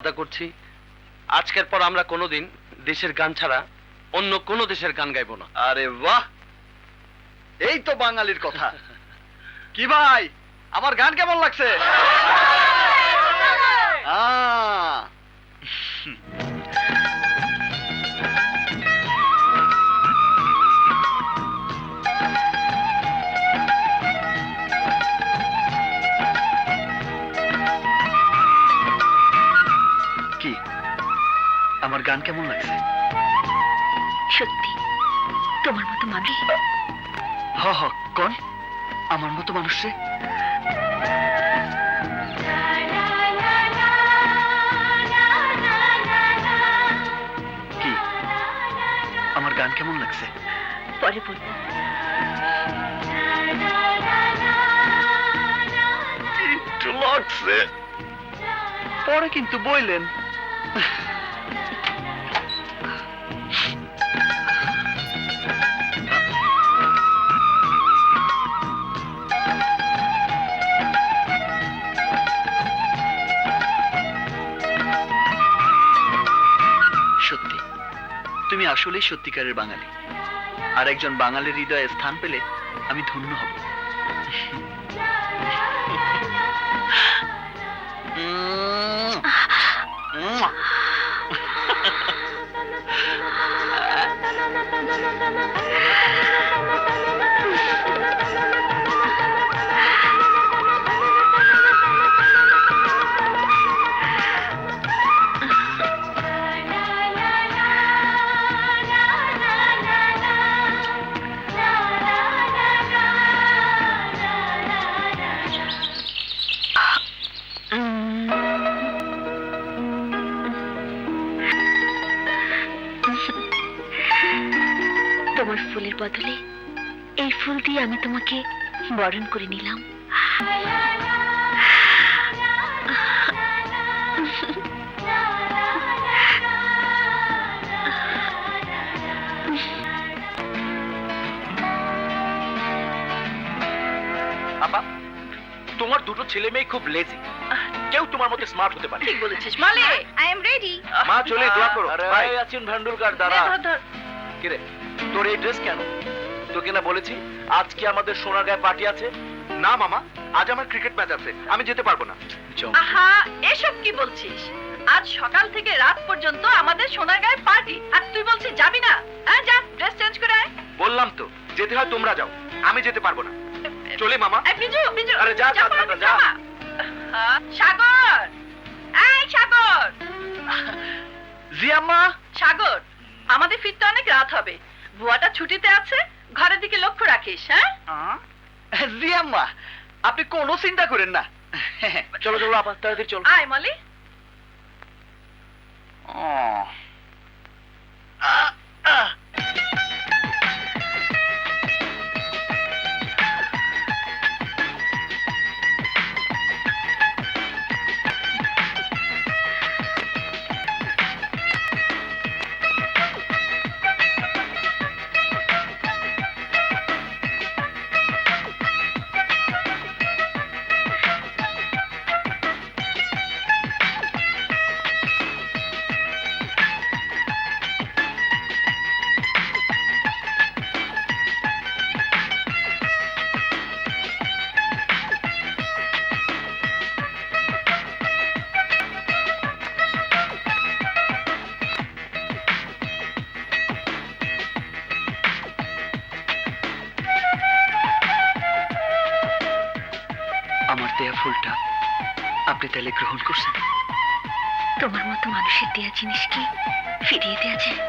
কথা করছি। আজকের পর আমরা কোনোদিন দেশের গান ছাড়া অন্য কোনো দেশের গান গাইব না। আরে বাহ! এই তো বাঙালির কথা। কি ভাই আমার গান কেমন লাগছে? আহ, কেমন লাগছে? সত্যি। তোমার মতো মানুষ হ হ কোন? আমার মতো মানুষে কি? আমার গান কেমন লাগছে? পরে বলব। লাগছে। পরে কিন্তু বইলেন। সত্যি। তুমি আসলেই সত্যিকারের বাঙালি। আর একজন বাঙালির হৃদয়ে স্থান পেলে আমি ধন্য হব। তোমার বদলে এই ফুল দিয়ে আমি তোমাকে বরণ করে নিলাম। আপা তোমার দুটো ছেলে মেয়ে খুব লেজি কেউ তোমার মতো স্মার্ট হতে পারে। ঠিক বলেছিস মলে। I am ready. মা চলে দোয়া করো। আরে আছেন ভান্ডুরকার দাদা কিরে? তোর এই ড্রেস কেন? তোকে না বলেছি আজকে আমাদের সোনারগাঁয়ে পার্টি আছে? না মামা আজ আমার ক্রিকেট ম্যাচ আছে আমি যেতে পারব না। আহা এসব কি বলছিস? আজ সকাল থেকে রাত পর্যন্ত আমাদের সোনারগাঁয়ে পার্টি আর তুই বলছিস যাবি না? হ্যাঁ যা ড্রেস চেঞ্জ করে আয়। বললাম তো যেতে হয় তোমরা যাও আমি যেতে পারব না। চলে মামা। এই বিজু বিজু আরে যা, যা, যা, যা। আহা, সাগর! এই সাগর! জিয়াম্মা সাগর আমাদের ফিরতে অনেক রাত হবে। বুয়াটা ছুটিতে আছে ঘরের দিকে লক্ষ্য রাখিস হ্যাঁ? রিয়াম্মা আপনি কোনো চিন্তা করেন না। চলো চলো আপা তাড়াতাড়ি চলো। আয় মলি। আমার আপনি তাহলে গ্রহণ করছেন। তোমার মতো মানুষের দেয়া জিনিস কি ফিরিয়ে দেওয়া যায়?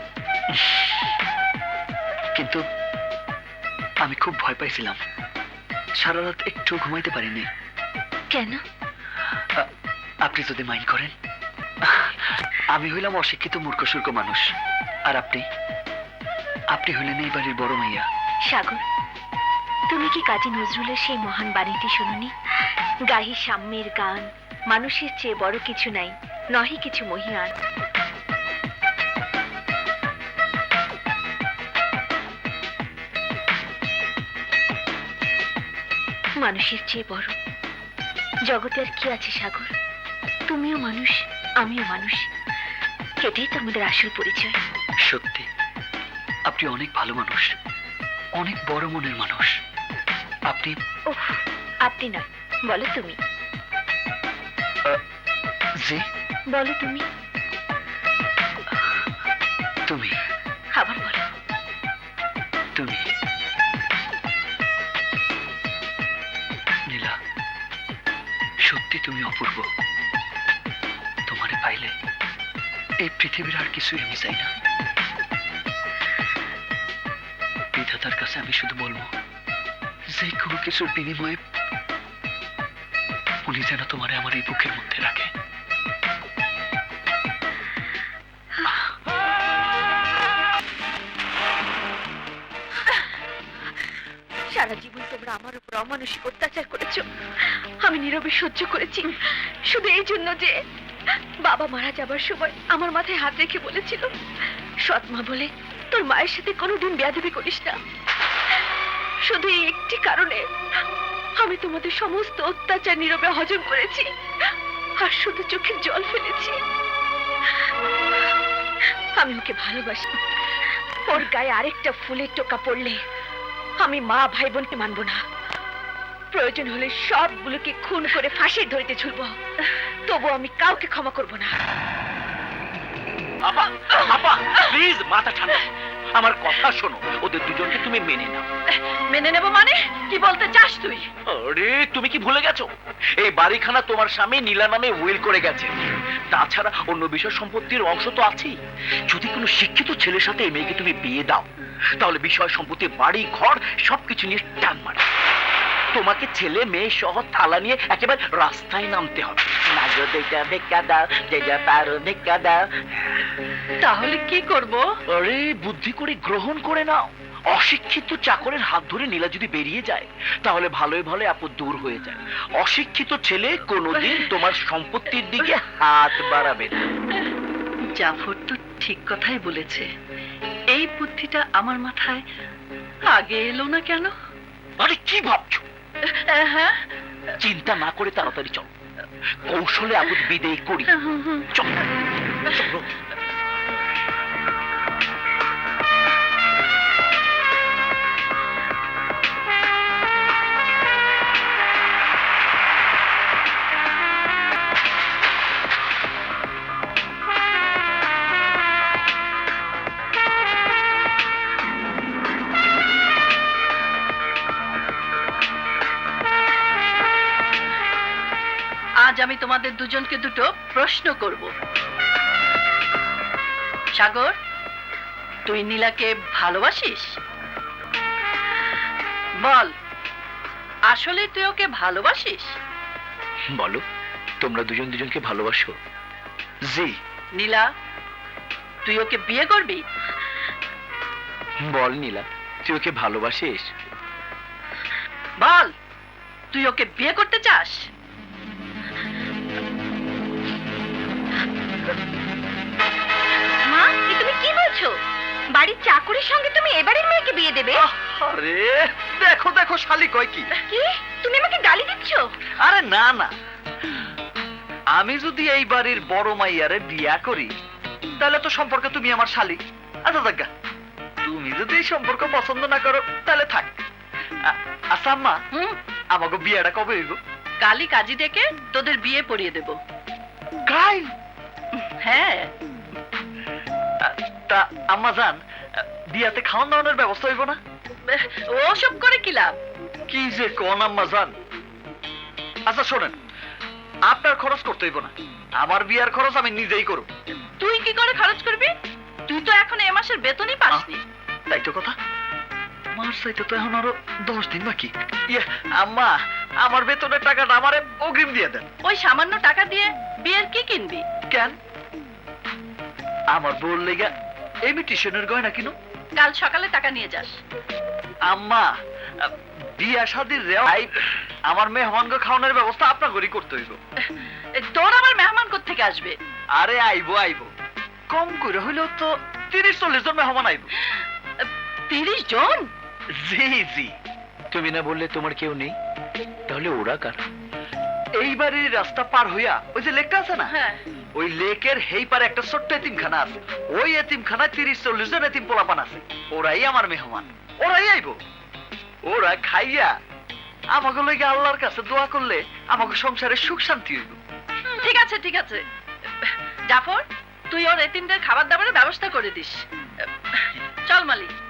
কিন্তু আমি খুব ভয় পাইছিলাম। সারা রাত একটু ঘুমাইতে পারিনি। কেন? আপনি যদি মাইন্ড করেন। আমি হইলাম অশিক্ষিত মূর্খ সূর্খ মানুষ। আর আপনি? আপনি হইলেন এই বাড়ির বড় মাইয়া। সাগর তুমি কি কাজী নজরুলের সেই মহান বাণীটি শুনুনি? গাহি সাম্যের গান মানুষের চেয়ে বড় কিছু নাই নহি কিছু মহিয়ান মানুষের চেয়ে বড়। জগতে আর কি আছে সাগর? তুমিও মানুষ আমিও মানুষ। এটাই তো আমাদের আসল পরিচয়। সত্যি আপনি অনেক ভালো মানুষ অনেক বড় মনের মানুষ। আপনি আপনি না বলো তুমি। যে বলো তুমি। তুমি? আবার বলো। তুমি? নীলা সত্যি তুমি অপূর্ব। তোমারে পাইলে এই পৃথিবীর আর কিছুই আমি চাই না। বিধাতার কাছে আমি শুধু বলব যে কোনো কিছুর বিনিময়ে উনি যেন তোমারে আমার এই বুকের মধ্যে রাখে। সারা জীবন তোমরা আমার উপর অমানসিক অত্যাচার করেছ। আমি নীরবে সহ্য করেছি। শুধু এই জন্য যে বাবা মারা যাবার সময় আমার মাথায় হাত রেখে বলেছিল সৎ মা বলে তোর মায়ের সাথে কোনোদিন বেয়াদবি করিস না। শুধু এই একটি কারণে আমি তোমাদের সমস্ত অত্যাচার নীরবে হজম করেছি। আর শুধু চোখের জল ফেলেছি। আমি ওকে ভালোবাসি। ওর গায়ে আরেকটা ফুলের টোকা পড়লে আমি মা ভাই বোনকে মানবো না। প্রয়োজন হলে সবগুলোকে খুন করে ফাঁসির ধরিতে ঝুলবো। তবু আমি কাউকে ক্ষমা করব না। আপা আপা প্লিজ মাথা ঠান্ডা। আমার কথা শোনো ওদের দুজনকে তুমি মেনে নাও। মেনে নেব মানে? কি বলতে চাস তুই? আরে তুমি কি ভুলে গেছো? এই বাড়িখানা তোমার স্বামী নীলা নামে উইল করে গেছে। তাছাড়া অন্য বিষয় সম্পত্তির অংশ তো আছেই। যদি কোনো শিক্ষিত ছেলের সাথে এই মেয়েকে তুমি বিয়ে দাও তাহলে বিষয় সম্পত্তি বাড়ি ঘর সবকিছু নিয়ে টান মারে তোমাকে ছেলে মেয়ে সহ থালা নিয়ে একেবারে রাস্তায় নামতে হবে। নাগো দেখা দেখা দাও যেটা পারো দেখা দাও তাহলে কি করব? আরে বুদ্ধি করে গ্রহণ করে নাও। অশিক্ষিত চাকরের হাত ধরে নীলা যদি বেরিয়ে যায় তাহলে ভালোই ভালো আপদ দূর হয়ে যায়। অশিক্ষিত ছেলে কোনোদিন তোমার সম্পত্তির দিকে হাত বাড়াবে না। জাফর তো ঠিক কথাই বলেছে। এই বুদ্ধিটা আমার মাথায় আগে এলো না কেন? আরে কি ভাবছ? হ্যাঁ? চিন্তা না করে তাড়াতাড়ি চল। কৌশলে আপদ বিদেয় করি। চল। চলো। আমি তোমাদের দুজনকে দুটো প্রশ্ন করব। সাগর তুই নীলাকে ভালোবাসিস? বল আসলে তুই ওকে ভালোবাসিস? বলো তোমরা দুজন দুজনকে ভালোবাসো? জি। নীলা তুই ওকে বিয়ে করবি? বল নীলা তুই ওকে ভালোবাসিস? বল তুই ওকে বিয়ে করতে চাস? মা এ তুমি কি বলছো? বাড়ির চাকরির সঙ্গে তুমি এবারের মেয়েকে বিয়ে দেবে? আরে দেখো দেখো শালি কয় কি? কি? তুমি আমাকে গালি দিচ্ছ? আরে না না। আমি যদি এই বাড়ির বড় মাইয়ারে বিয়া করি তাহলে তো সম্পর্কে তুমি আমার শালি। আচ্ছা দেখা তুমি যদি এই সম্পর্ক পছন্দ না করো তাহলে থাক। আচ্ছা আম্মা আমাকে বিয়েটা কবে হইব? কালি কাজী ডেকে তোদের বিয়ে পড়িয়ে দেব। কাই হ্যাঁ। তা আম্মা জান বিয়াতে খাওয়ান দাওয়ানোর ব্যবস্থা হইব না? ওসব করে কি লাভ? কি যে কোন আম্মা জান আচ্ছা শোনেন আপনার খরচ করতে হইব না। আমার বিয়ার খরচ আমি নিজেই করব। তুই কি করে খরচ করবি? তুই তো এখন এ মাসের বেতনই পাসনি। তাই তো কথা। মার চাইতে তো এখন আরও দশ দিন বাকি। ইয়ে আম্মা আমার বেতনের টাকাটা আমারে অগ্রিম দিয়ে দেন। ওই সামান্য টাকা দিয়ে বিয়ের কি কিনবি? কেন? আমার বল লেগা ইমিটেশনের গয়না কিনো। কাল সকালে টাকা নিয়ে যাস। আম্মা বিয়া শাদির রেওয়াই আমার মেহমানকে খাওয়ানোর ব্যবস্থা আপনার ঘরই করতে হইব। তোর আবার মেহমান থেকে আসবে? আরে আইবো আইবো। কম করে হইলেও তো তিরিশ চল্লিশ জন মেহমান আইবো। তিরিশ জন? জি জি। তুমি না বললে তোমার কেউ নেই? তাহলে ওরা কার? এই বাড়ির রাস্তা পার হইয়া ওই যে লেকটা আছে না? হ্যাঁ। ওই লেকের হেই পারে একটা ছোট্ট এতিমখানা আছে। ওই এতিমখানায় তিরিশ, চল্লিশ জন এতিম পোলাপান আছে। ওরাই আমার মেহমান। ওরাই আইবো। ওরা খাইয়া আমাকে লইগে আল্লাহর কাছে দোয়া করলে আমাকে সংসারে সুখ শান্তি হইব। ঠিক আছে ঠিক আছে। জাফর, তুই ওর এতিমদের খাবার দাবারের ব্যবস্থা করে দিস। চল মালিক।